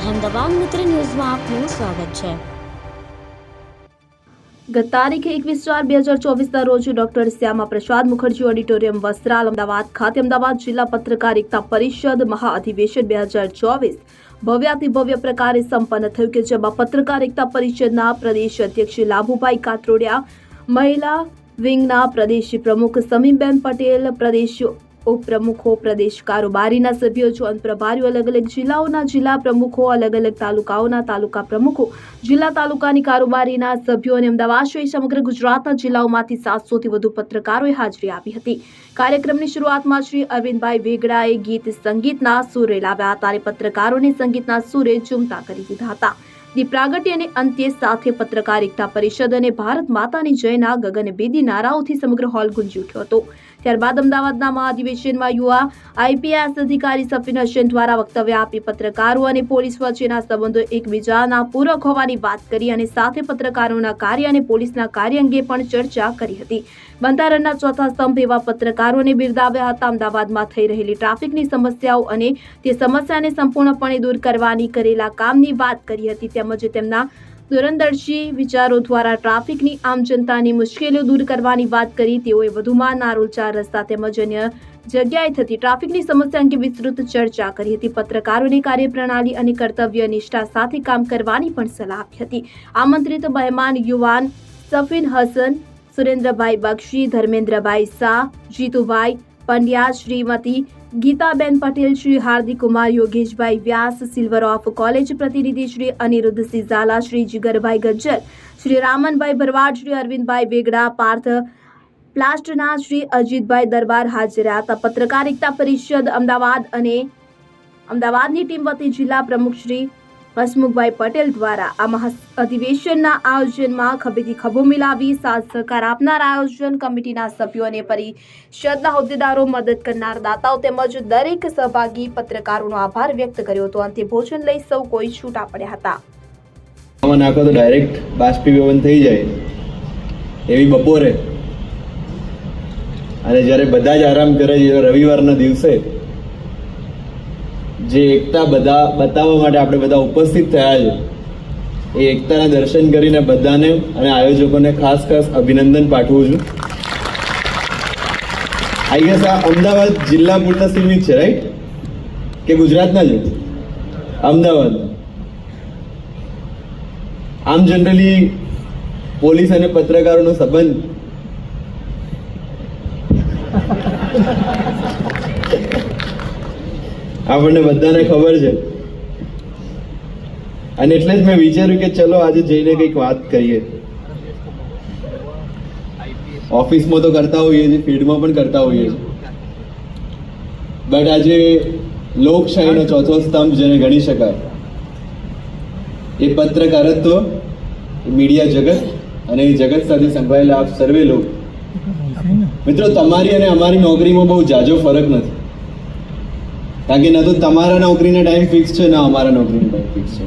અહેમદાબાદ મિત્ર ન્યૂઝમાં આપનું સ્વાગત છે ગત તારીખ એકવીસ ચાર બે હજાર ચોવીસના રોજ ડોક્ટર શ્યામા પ્રસાદ મુખર્જી ઓડિટોરિયમ વસ્ત્રાલ અમદાવાદ ખાતે અમદાવાદ જિલ્લા પત્રકાર એકતા પરિષદ મહાઅધિવેશન બે હજાર ચોવીસ ભવ્યાતિ ભવ્ય પ્રકારે સંપન્ન થયું કે જેમાં પત્રકાર એકતા પરિષદના પ્રદેશ અધ્યક્ષ લાભુભાઈ કાત્રોડિયા મહિલા વિંગના પ્રદેશ પ્રમુખ સમીમબેન પટેલ પ્રદેશ ઉપપ્રમુખો, પ્રદેશ કારોબારીના સભ્યો જોન પ્રભારીઓ અલગ અલગ જિલ્લાઓના જિલ્લા પ્રમુખો, અલગ અલગ તાલુકાઓના તાલુકા પ્રમુખો, જિલ્લા તાલુકાની કારોબારીના સભ્યો અને અમદાવાદ સહિત સમગ્ર ગુજરાતના જિલ્લાઓમાંથી સાતસોથી વધુ પત્રકારોએ હાજરી આપી હતી. કાર્યક્રમની શરૂઆતમાં શ્રી અરવિંદભાઈ વેગડાએ ગીત સંગીતના સુરે લાવ્યા અને પત્રકારોને સંગીતના સુરે ઝૂમતા કરી દીધા હતા. દીપ પ્રાગટ્ય અને અંત્ય સાથે પત્રકાર એકતા પરિષદ અને ભારત માતાની જયના ગગનભેદી નારાઓથી સમગ્ર હોલ ગુંજી ઉઠ્યો હતો. ત્યારબાદ અમદાવાદના મહાધિવેશનમાં યુવા આઈપીએસ અધિકારી સફીન હસેન દ્વારા વક્તવ્ય આપી પત્રકારો અને પોલીસ વચ્ચેના સંબંધો એકબીજાના પૂરક હોવાની વાત કરી અને સાથે પત્રકારોના કાર્ય અને પોલીસના કાર્ય અંગે પણ ચર્ચા કરી હતી. બંધારણના ચોથા સ્તંભ એવા પત્રકારોને બિરદાવ્યા હતા. અમદાવાદમાં થઈ રહેલી ટ્રાફિકની સમસ્યાઓ અને તે સમસ્યાને સંપૂર્ણપણે દૂર કરવાની કરેલા કામની વાત કરી હતી. તેમજ તેમના દૂરંદર્શી વિચારો દ્વારા ટ્રાફિકની આમ જનતાની મુશ્કેલીઓ દૂર કરવાની વાત કરી, તેઓએ વધુમાં નારોલ ચાર રસ્તા તેમજ અન્ય જગ્યાએ થતી ટ્રાફિકની સમસ્યા અંગે વિસ્તૃત ચર્ચા કરી હતી. પત્રકારોની કાર્યપ્રણાલી અને કર્તવ્ય નિષ્ઠા સાથે કામ કરવાની પણ સલાહ આપી હતી. આમંત્રિત મહેમાન યુવાન Safin Hasan, Surendrabhai Bakshi, Dharmendrabhai Shah, Jitubhai Pandya, Shrimati Gitaben Patel, Shri Hardik Kumar, Yogeshbhai Vyas, silver of college પ્રતિનિધિ શ્રી અનિરુદ્ધ સિઝાલા, શ્રી જીગરભાઈ ગજ્જર, શ્રી રામનભાઈ ભરવાડ, શ્રી અરવિંદભાઈ વેગડા, પાર્થ પ્લાસ્ટના, શ્રી અજીતભાઈ દરબાર હાજર હતા. પત્રકારિતા પરિષદ અમદાવાદ અને અમદાવાદની ટીમ વતી જિલ્લા પ્રમુખ શ્રી હસમુખભાઈ પટેલ દ્વારા આ મહા અધિવેશનના આયોજનમાં ખભેથી ખભો મિલાવી સાથ સહકાર આપનાર આયોજન કમિટીના સભ્યો અને પરિષદના હોદ્દેદારો મદદ કરનાર દાતાઓ તેમજ દરેક સહભાગી પત્રકારોનો આભાર વ્યક્ત કર્યો હતો. અંતે ભોજન લઈ સૌ કોઈ છૂટા પડ્યા હતા. નાખો તો ડાયરેક્ટ બાષ્પીભવન થઈ જાય. એવી બપોરે. અને જ્યારે બધા જ આરામ કરે છે, રવિવારના દિવસે જે એકતા બધા બતાવવા માટે આપણે બધા ઉપસ્થિત થયા છે, એ એકતાના દર્શન કરીને બધાને અને આયોજકોને ખાસ ખાસ અભિનંદન પાઠવું છું. આઈ ગેસ આ અમદાવાદ જિલ્લા પૂરતા સીમિત છે રાઈટ કે ગુજરાતના જ? અમદાવાદ. આમ જનરલી પોલીસ અને પત્રકારોનો સંબંધ આપણને બધાને ખબર છે. અને એટલે જ મેં વિચાર્યું કે ચલો આજે જઈને કંઈક વાત કરીએ. ઓફિસમાં તો કરતા હોઈએ છીએ ફિલ્ડમાં પણ કરતા હોઈએ છીએ. બટ આજે લોકશાહીનો ચોથો સ્તંભ જેને ગણી શકાય. એ પત્રકારત્વ મીડિયા જગત અને એ જગત સાથે સંકળાયેલા આપ સર્વે લોકો. મિત્રો તમારી અને અમારી નોકરીમાં બહુ જાજો ફરક નથી. કારણ કે ન તો તમારા નોકરીનો ટાઈમ ફિક્સ છે, ન અમારા નોકરીનો ટાઈમ ફિક્સ છે.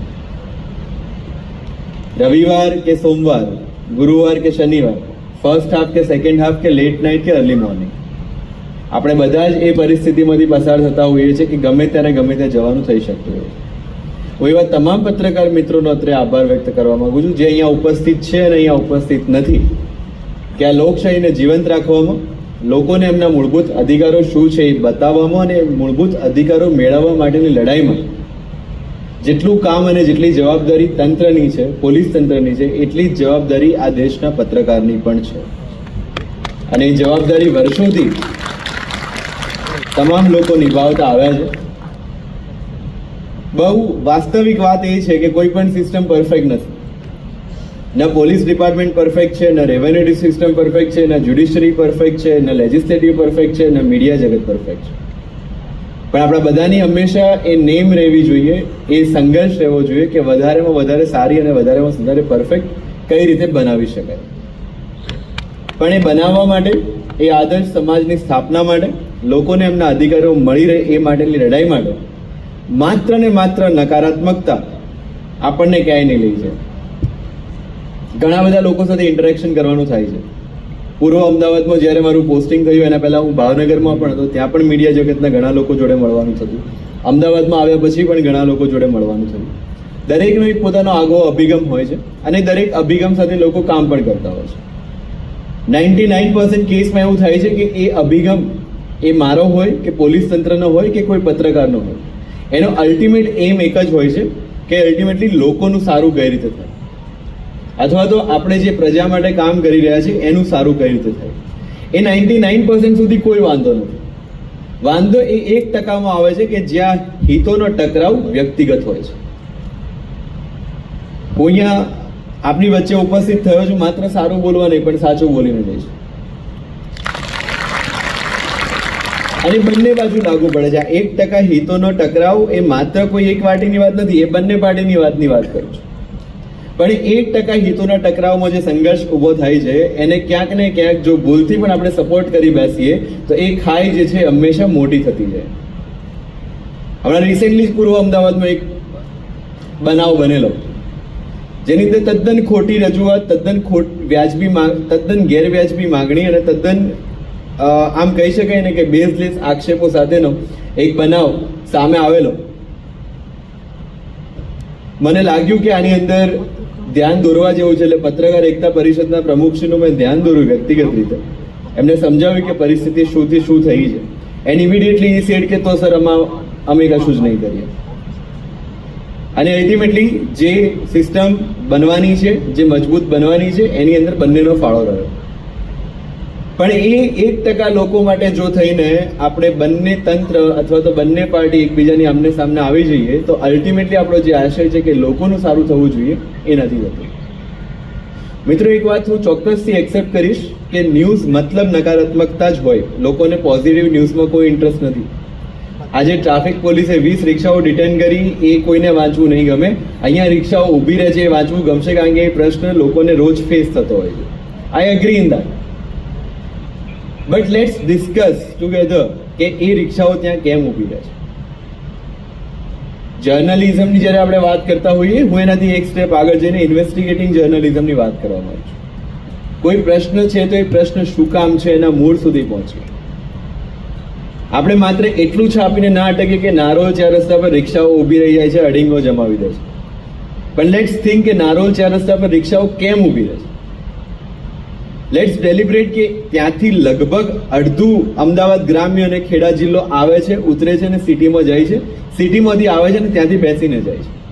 રવિવાર કે સોમવાર, ગુરુવાર કે શનિવાર ફર્સ્ટ હાફ કે સેકન્ડ હાફ કે લેટ નાઇટ કે અર્લી મોર્નિંગ આપણે બધા જ એ પરિસ્થિતિમાંથી પસાર થતા હોઈએ છીએ કે ગમે ત્યારે ગમે ત્યાં જવાનું થઈ શકતું હોય. હું એવા તમામ પત્રકાર મિત્રોનો અત્રે આભાર વ્યક્ત કરવા માગું છું. જે અહીંયા ઉપસ્થિત છે અને અહીંયા ઉપસ્થિત નથી, કે આ લોકશાહીને જીવંત રાખવામાં લોકોને એમના મૂળભૂત અધિકારો શું છે એ બતાવવામાં અને મૂળભૂત અધિકારો મેળવવા માટેની લડાઈમાં. જેટલું કામ અને જેટલી જવાબદારી તંત્રની છે, પોલીસ તંત્રની છે, એટલી જ જવાબદારી આ દેશના પત્રકારની પણ છે. અને એ જવાબદારી વર્ષોથી તમામ લોકો નિભાવતા આવ્યા છે. બહુ વાસ્તવિક વાત એ છે કે કોઈ પણ સિસ્ટમ પરફેક્ટ નથી. ન પોલીસ ડિપાર્ટમેન્ટ પરફેક્ટ છે, ના રેવન્યુ સિસ્ટમ પરફેક્ટ છે, ન જ્યુડિશરી પરફેક્ટ છે, ના લેજિસ્લેટિવ પરફેક્ટ છે, ના મીડિયા જગત પરફેક્ટ છે. પણ આપણા બધાની હંમેશા એ નેમ રહેવી જોઈએ, એ સંઘર્ષ રહેવો જોઈએ કે વધારેમાં વધારે સારી અને વધારેમાં વધારે પરફેક્ટ કઈ રીતે બનાવી શકાય. પણ એ બનાવવા માટે, એ આદર્શ સમાજની સ્થાપના માટે, લોકોને એમના અધિકારો મળી રહે એ માટેની લડાઈ માટે, માત્ર ને માત્ર નકારાત્મકતા આપણને ક્યાંય નહીં લઈ જાય. ઘણા બધા લોકો સાથે ઇન્ટરેક્શન કરવાનું થાય છે. પૂર્વ અમદાવાદમાં જ્યારે મારું પોસ્ટિંગ થયું, એના પહેલાં હું ભાવનગરમાં પણ હતો, ત્યાં પણ મીડિયા જગતના ઘણા લોકો જોડે મળવાનું થતું. અમદાવાદમાં આવ્યા પછી પણ ઘણા લોકો જોડે મળવાનું થયું. દરેકનો એક પોતાનો આગવો અભિગમ હોય છે અને દરેક અભિગમ સાથે લોકો કામ પણ કરતા હોય છે. નાઇન્ટી નાઇન પર્સન્ટ કેસમાં એવું થાય છે કે એ અભિગમ એ મારો હોય કે પોલીસ તંત્રનો હોય કે કોઈ પત્રકારનો હોય. એનો અલ્ટિમેટ એમ એક જ હોય છે કે અલ્ટિમેટલી લોકોનું સારું કઈ રીતે થાય. અથવા તો આપણે જે પ્રજા માટે કામ કરી રહ્યા છીએ, એનું સારું કઈ રીતે થાય? એ નાઇન્ટી નાઇન પર્સન્ટ સુધી કોઈ વાંધો નથી. વાંધો એ એક ટકામાં આવે છે કે જ્યાં હિતોનો ટકરાવ વ્યક્તિગત હોય છે. હું અહીંયા આપની વચ્ચે ઉપસ્થિત થયો છું, માત્ર સારું બોલવા નહીં, પણ સાચું બોલીને જઈશ અને બંને બાજુ લાગુ પડે છે. એક ટકા હિતોનો ટકરાવ એ માત્ર કોઈ એક પાર્ટીની વાત નથી, એ બંને પાર્ટીની વાતની વાત કરું છું. પણ એક ટકા હિતોના ટકરાવમાં જે સંઘર્ષ ઊભો થાય છે, એને ક્યાંક ને ક્યાંક જો ભૂલથી પણ આપણે સપોર્ટ કરી બેસીએ, તો એ ખાઈ જે છે, હંમેશા મોટી થતી જાય. હમણાં રિસેન્ટલી પૂર્વ અમદાવાદમાં એક બનાવ બનેલો. જેની અંદર તદ્દન ખોટી રજૂઆત, તદ્દન ખોટ વ્યાજબી માંગ, તદ્દન ગેરવ્યાજબી માગણી અને તદ્દન આમ કહી શકાય ને કે બેઝલેસ આક્ષેપો સાથેનો એક બનાવ સામે આવેલો. મને લાગ્યું કે આની અંદર ધ્યાન દોરવા જેવું છે એટલે પત્રકાર એકતા પરિષદના પ્રમુખશ્રીનું મેં ધ્યાન દોર્યું વ્યક્તિગત રીતે. એમને સમજાવ્યું કે પરિસ્થિતિ શુંથી શું થઈ છે. એન્ડ ઇમિડિયેટલી ઈ સેડ કે તો સર, આમાં અમે કશું જ નહીં કરીએ. અને અલ્ટિમેટલી જે સિસ્ટમ બનવાની છે, જે મજબૂત બનવાની છે, એની અંદર બંનેનો ફાળો રહ્યો. પણ એ એક ટકા લોકો માટે જો થઈને આપણે બંને તંત્ર અથવા તો બંને પાર્ટી એકબીજાની આમને સામને આવી જઈએ, તો અલ્ટિમેટલી આપણો જે આશય છે કે લોકોનું સારું થવું જોઈએ, એ નથી થતું. મિત્રો, એક વાત હું ચોક્કસથી એક્સેપ્ટ કરીશ કે ન્યૂઝ મતલબ નકારાત્મકતા જ હોય. લોકોને પોઝિટિવ ન્યૂઝમાં કોઈ ઇન્ટરેસ્ટ નથી. આજે ટ્રાફિક પોલીસે વીસ રિક્ષાઓ ડિટેન કરી, એ કોઈને વાંચવું નહીં ગમે. અહીંયા રિક્ષાઓ ઊભી રહે છે એ વાંચવું ગમશે કારણ કે એ પ્રશ્ન લોકોને રોજ ફેસ થતો હોય છે. I agree in that but let's discuss together કે એ રિક્ષાઓ ત્યાં કેમ ઊભી રહે છે. જર્નલિઝમની જ્યારે આપણે વાત કરતા હોઈએ, હું એનાથી એક સ્ટેપ આગળ જઈને ઇન્વેસ્ટિગેટિંગ જર્નલિઝમની વાત કરવા માંગુ છું. કોઈ પ્રશ્ન છે તો એ પ્રશ્ન શું કામ છે એના મૂળ સુધી પહોંચીએ આપણે માત્ર એટલું છાપીને ના અટકીએ કે નારોલ ચાર રસ્તા પર રિક્ષાઓ ઊભી રહી જાય છે અડિંગો જમાવી દે છે. પણ લેટ્સ થિંક કે નારોલ ચાર રસ્તા પર રિક્ષાઓ કેમ ઊભી રહે છે? લેટ્સ ડેલિબ્રેટ કે ત્યાંથી લગભગ અડધું અમદાવાદ ગ્રામ્ય અને ખેડા જિલ્લો આવે છે, ઉતરે છે અને સિટીમાં જાય છે. સિટીમાંથી આવે છે અને ત્યાંથી બેસીને જાય છે.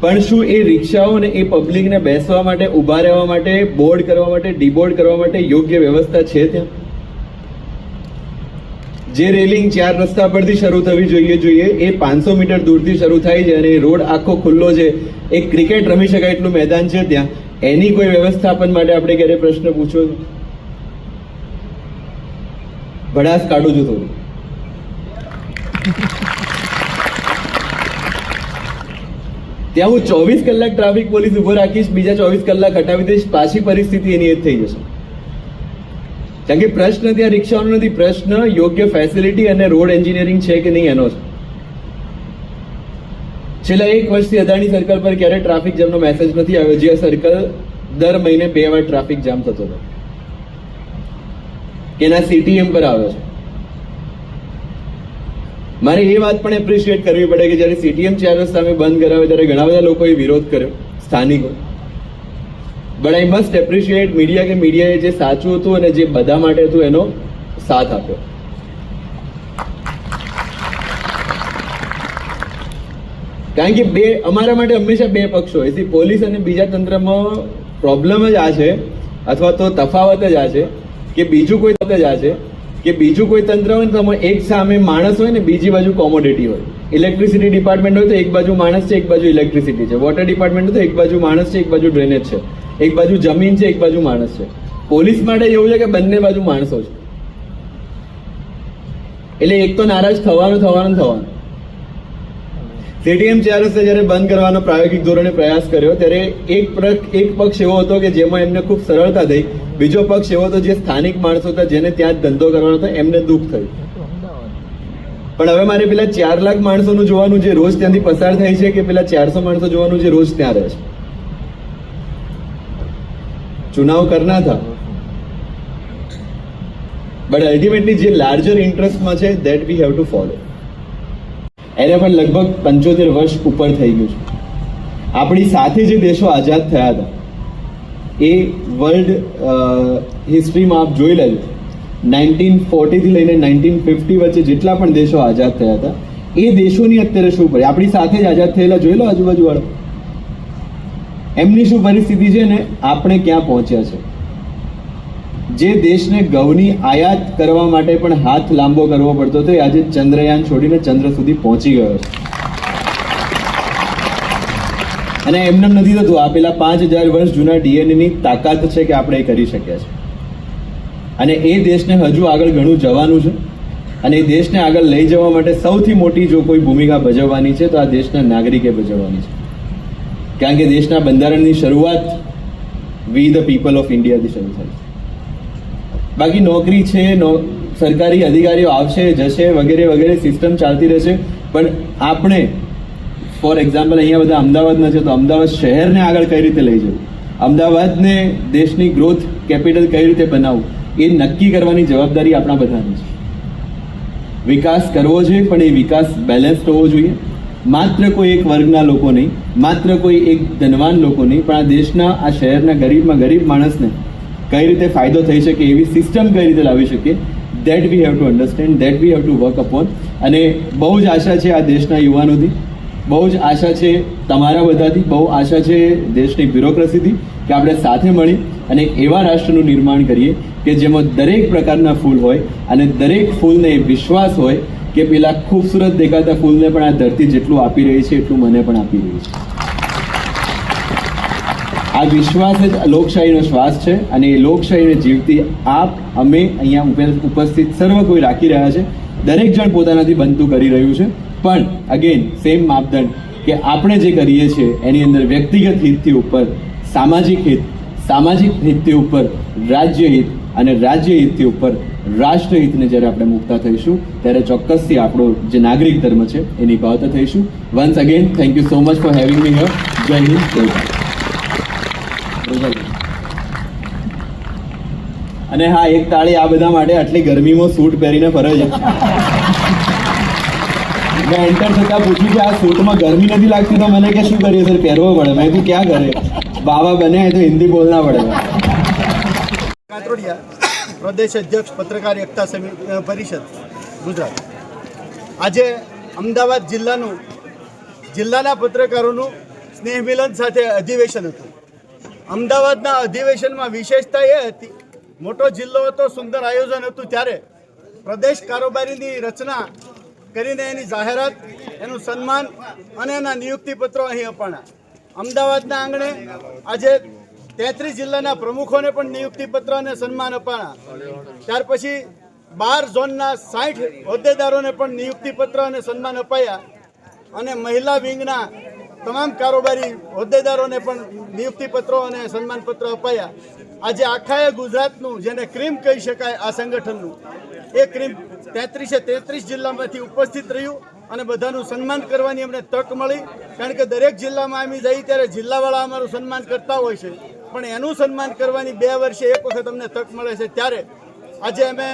પણ શું એ રિક્ષાઓ અને એ પબ્લિકને બેસવા માટે, ઊભા રહેવા માટે બોર્ડ કરવા માટે ડીબોર્ડ કરવા માટે યોગ્ય વ્યવસ્થા છે ત્યાં? જે રેલિંગ ચાર રસ્તા પરથી શરૂ થવી જોઈએ જોઈએ. એ પાંચસો મીટર દૂરથી શરૂ થાય છે અને રોડ આખો ખુલ્લો છે. એક ક્રિકેટ રમી શકાય એટલું મેદાન છે ત્યાં. એની કોઈ વ્યવસ્થાપન માટે આપણે ક્યારે પ્રશ્ન પૂછ્યો? ભડાસ કાઢું છું થોડું. ત્યાં હું ચોવીસ કલાક ટ્રાફિક પોલીસ ઊભો રાખીશ, બીજા ચોવીસ કલાક હટાવી દઈશ, પાછી પરિસ્થિતિ એની એ થઈ જશે. કારણ કે પ્રશ્ન ત્યાં રિક્ષાનો નથી, પ્રશ્ન યોગ્ય ફેસિલિટી અને રોડ એન્જિનિયરિંગ છે કે નહીં એનો છે. છેલ્લા એક વર્ષથી અદાણી સર્કલ પર ક્યારે ટ્રાફિક જામનો મેસેજ નથી આવ્યો? જે સર્કલ દર મહિને બે વાર ટ્રાફિક જામ થતો હતો. એના સીટીએમ પર આવે છે. મારે એ વાત પણ એપ્રિશિએટ કરવી પડે કે જ્યારે સીટીએમ ચાર અમે બંધ કરાવે ત્યારે ઘણા બધા લોકોએ વિરોધ કર્યો, સ્થાનિકો. But I must appreciate media કે મીડિયાએ જે સાચું હતું અને જે બધા માટે હતું એનો સાથ આપ્યો. કારણ કે બે, અમારા માટે હંમેશા બે પક્ષો છે પોલીસ અને બીજા તંત્રમાં પ્રોબ્લેમ જ આ છે, અથવા તો તફાવત જ આ છે, કે બીજું કોઈ તફાવત જ આ છે, કે બીજું કોઈ તંત્ર હોય ને તો એક સામે માણસ હોય ને બીજી બાજુ કોમોડિટી હોય. ઇલેક્ટ્રિસિટી ડિપાર્ટમેન્ટ હોય તો એક બાજુ માણસ છે, એક બાજુ ઇલેક્ટ્રિસિટી છે. વોટર ડિપાર્ટમેન્ટ તો એક બાજુ માણસ છે, એક બાજુ ડ્રેનેજ છે. એક બાજુ જમીન છે, એક બાજુ માણસ છે. પોલીસ માટે એવું છે કે બંને બાજુ માણસો છે. એટલે એક તો નારાજ થવાનું થવાનું થવાનું. સીટીએમ રસ્તે જ્યારે બંધ કરવાનો પ્રાયોગિક ધોરણે પ્રયાસ કર્યો, ત્યારે એક એક પક્ષ એવો હતો કે જેમાં એમને ખૂબ સરળતા થઈ. બીજો પક્ષ એવો હતો જે સ્થાનિક માણસો હતા, જેને ત્યાં જ ધંધો કરવાનો હતો, એમને દુઃખ થયું. પણ હવે મારે પેલા ચાર લાખ માણસોનું જોવાનું જે રોજ ત્યાંથી પસાર થાય છે, કે પેલા ચારસો માણસો જોવાનું જે રોજ ત્યાં રહે છે? ચુનાવ કરના હતા બટ અલ્ટિમેટલી જે લાર્જર ઇન્ટરેસ્ટમાં છે that we have to follow એને પણ લગભગ પંચોતેર વર્ષ ઉપર થઈ ગયું છે. આપણી સાથે જે દેશો આઝાદ થયા હતા, એ વર્લ્ડ હિસ્ટ્રીમાં આપ જોઈ લેજો. નાઇન્ટીન ફોર્ટીથી લઈને નાઇન્ટીન ફિફ્ટી વચ્ચે જેટલા પણ દેશો આઝાદ થયા હતા, એ દેશોની અત્યારે શું પડે આપણી સાથે જ આઝાદ થયેલા જોઈ લો આજુબાજુવાળો. એમની શું પરિસ્થિતિ છે ને? આપણે ક્યાં પહોંચ્યા છે? જે દેશને ઘઉંની આયાત કરવા માટે પણ હાથ લાંબો કરવો પડતો હતો, એ આજે ચંદ્રયાન છોડીને ચંદ્ર સુધી પહોંચી ગયો છે. અને એમને નથી થતું, આ પેલા પાંચ હજાર વર્ષ જૂના DNA ની તાકાત છે કે આપણે એ કરી શક્યા છે અને એ દેશને હજુ આગળ ઘણું જવાનું છે. અને એ દેશને આગળ લઈ જવા માટે સૌથી મોટી જો કોઈ ભૂમિકા ભજવવાની છે, તો આ દેશના નાગરિકે ભજવવાની છે. કારણ કે દેશના બંધારણની શરૂઆત વી ધ પીપલ ઓફ ઇન્ડિયાથી શરૂ થાય છે. બાકી નોકરી છે સરકારી અધિકારીઓ આવશે, જશે, વગેરે વગેરે સિસ્ટમ ચાલતી રહેશે. પણ આપણે ફોર એક્ઝામ્પલ અહીંયા બધા અમદાવાદના છે, તો અમદાવાદ શહેરને આગળ કઈ રીતે લઈ જવું? અમદાવાદને દેશની ગ્રોથ કેપિટલ કઈ રીતે બનાવવું? એ નક્કી કરવાની જવાબદારી આપણા બધાની છે. વિકાસ કરવો જોઈએ પણ એ વિકાસ બેલેન્સ્ડ હોવો જોઈએ. માત્ર કોઈ એક વર્ગના લોકો નહીં, માત્ર કોઈ એક ધનવાન લોકો નહીં, પણ આ દેશના, આ શહેરના ગરીબમાં ગરીબ માણસને કઈ રીતે ફાયદો થઈ શકે એવી સિસ્ટમ કઈ રીતે લાવી શકીએ that we have to understand that we have to work upon અને બહુ જ આશા છે આ દેશના યુવાનોથી, બહુ જ આશા છે તમારા બધાથી, બહુ આશા છે દેશની બ્યુરોક્રસીથી કે આપણે સાથે મળી અને એવા રાષ્ટ્રનું નિર્માણ કરીએ કે જેમાં દરેક પ્રકારના ફૂલ હોય અને દરેક ફૂલને વિશ્વાસ હોય કે પેલા ખૂબસૂરત દેખાતા ફૂલને પણ આ ધરતી જેટલું આપી રહી છે, એટલું મને પણ આપી રહી છે. આ વિશ્વાસ જ લોકશાહીનો શ્વાસ છે અને એ લોકશાહીને જીવતી આપ, અમે અહીંયા ઉપે- ઉપસ્થિત સર્વ કોઈ રાખી રહ્યા છે. દરેક જણ પોતાનાથી બનતું કરી રહ્યું છે. પણ અગેન સેમ માપદંડ કે આપણે જે કરીએ છીએ, એની અંદર વ્યક્તિગત હિતથી ઉપર, સામાજિક હિત, સામાજિક હિતથી ઉપર, રાજ્ય હિત અને રાજ્ય હિતથી ઉપર રાષ્ટ્રહિતને જ્યારે આપણે મુકતા થઈશું, ત્યારે ચોક્કસથી આપણો જે નાગરિક ધર્મ છે, એની ભાવતા થઈશું. Once again thank you so much for having me here જય હિન્દ, જય ભારત. અને હા, એક તાળી આ બધા માટે આટલી ગરમીમાં સૂટ પહેરીને ફરે છે. મેં એન્ટર થતા પૂછ્યું કે આ સૂટમાં ગરમી નથી લાગતી, તો મને કે શું કરીએ સર? પહેરવો પડે. મેં તું ક્યાં કરે? બાબા બને તો હિન્દી બોલના પડે. કાતરોડિયા પ્રદેશ અધ્યક્ષ, પત્રકાર એકતા સમિતિ પરિષદ, ગુજરાત. આજે અમદાવાદ જિલ્લાનું, જિલ્લાના પત્રકારોનું સ્નેહ મિલન સાથે અધિવેશન હતું. અમદાવાદના અધિવેશનમાં વિશેષતા એ હતી, મોટો જિલ્લો હતો, સુંદર આયોજન હતું ત્યારે. પ્રદેશ કારોબારીની રચના કરીને એની જાહેરાત, એનું સન્માન અને એના નિયુક્તિપત્રો અહીં અપાણા અમદાવાદના આંગણે આજે તેત્રીસ જિલ્લાના પ્રમુખોને પણ નિયુક્તિપત્ર અને સન્માન અપાણા. ત્યાર પછી બાર ઝોનના સાઠ હોદ્દેદારોને પણ નિયુક્તિપત્ર અને સન્માન અપાયા. અને મહિલા વિંગના તમામ કારોબારી હોદ્દેદારોને પણ નિયુક્તિપત્રો અને સન્માનપત્ર અપાયા. આજે આખા ગુજરાતનું જેને ક્રીમ કહી શકાય આ સંગઠનનું. એ ક્રીમ તેત્રીસે તેત્રીસ જિલ્લામાંથી ઉપસ્થિત રહ્યું અને બધાનું સન્માન કરવાની અમને તક મળી. કારણ કે દરેક જિલ્લામાં અમે જઈએ ત્યારે જિલ્લાવાળા અમારું સન્માન કરતા હોય છે. પણ એનું સન્માન કરવાની બે વર્ષે એક વખત અમને તક મળે છે ત્યારે. આજે અમે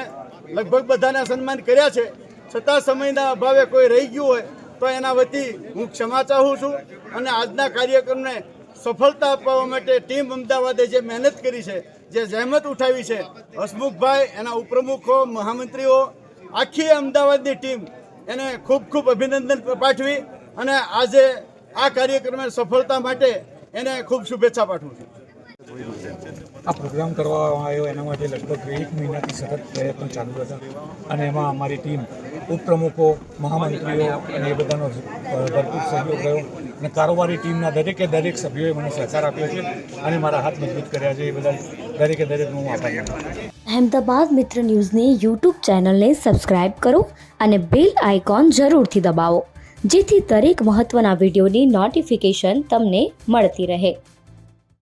લગભગ બધાના સન્માન કર્યા છે. છતાં સમયના અભાવે કોઈ રહી ગયું હોય તો એના વતી હું ક્ષમા ચાહું છું અને આજના કાર્યક્રમને સફળતા અપાવવા માટે ટીમ અમદાવાદે જે મહેનત કરી છે, જે જહેમત ઉઠાવી છે, હસમુખભાઈ, એના ઉપપ્રમુખો, મહામંત્રીઓ, આખી અમદાવાદની ટીમ એને ખૂબ ખૂબ અભિનંદન પાઠવી અને આજે આ કાર્યક્રમે સફળતા માટે એને ખૂબ શુભેચ્છા પાઠવું છું. આ પ્રોગ્રામ કરવામાં આવ્યો, એના માટે લગભગ એક મહિનાથી સતત પ્રયત્નો ચાલુ હતા. અને એમાં અમારી ટીમ ઉપપ્રમુખો, મહામંત્રીઓ અને એ બધાનો ભરપૂર સહયોગ રહ્યો. અને કારોબારી ટીમના દરેકે દરેક સભ્યોએ મને સહકાર આપ્યો છે અને મારા હાથ મજબૂત કર્યા છે. એ બધા દરેકે દરેકનો હું આભારી અહેમદાબાદ મિત્ર ન્યૂઝની યુટ્યુબ ચેનલને સબસ્ક્રાઇબ કરો અને બેલ આઇકોન જરૂરથી દબાવો, જેથી દરેક મહત્ત્વના વિડીયોની નોટિફિકેશન તમને મળતી રહે.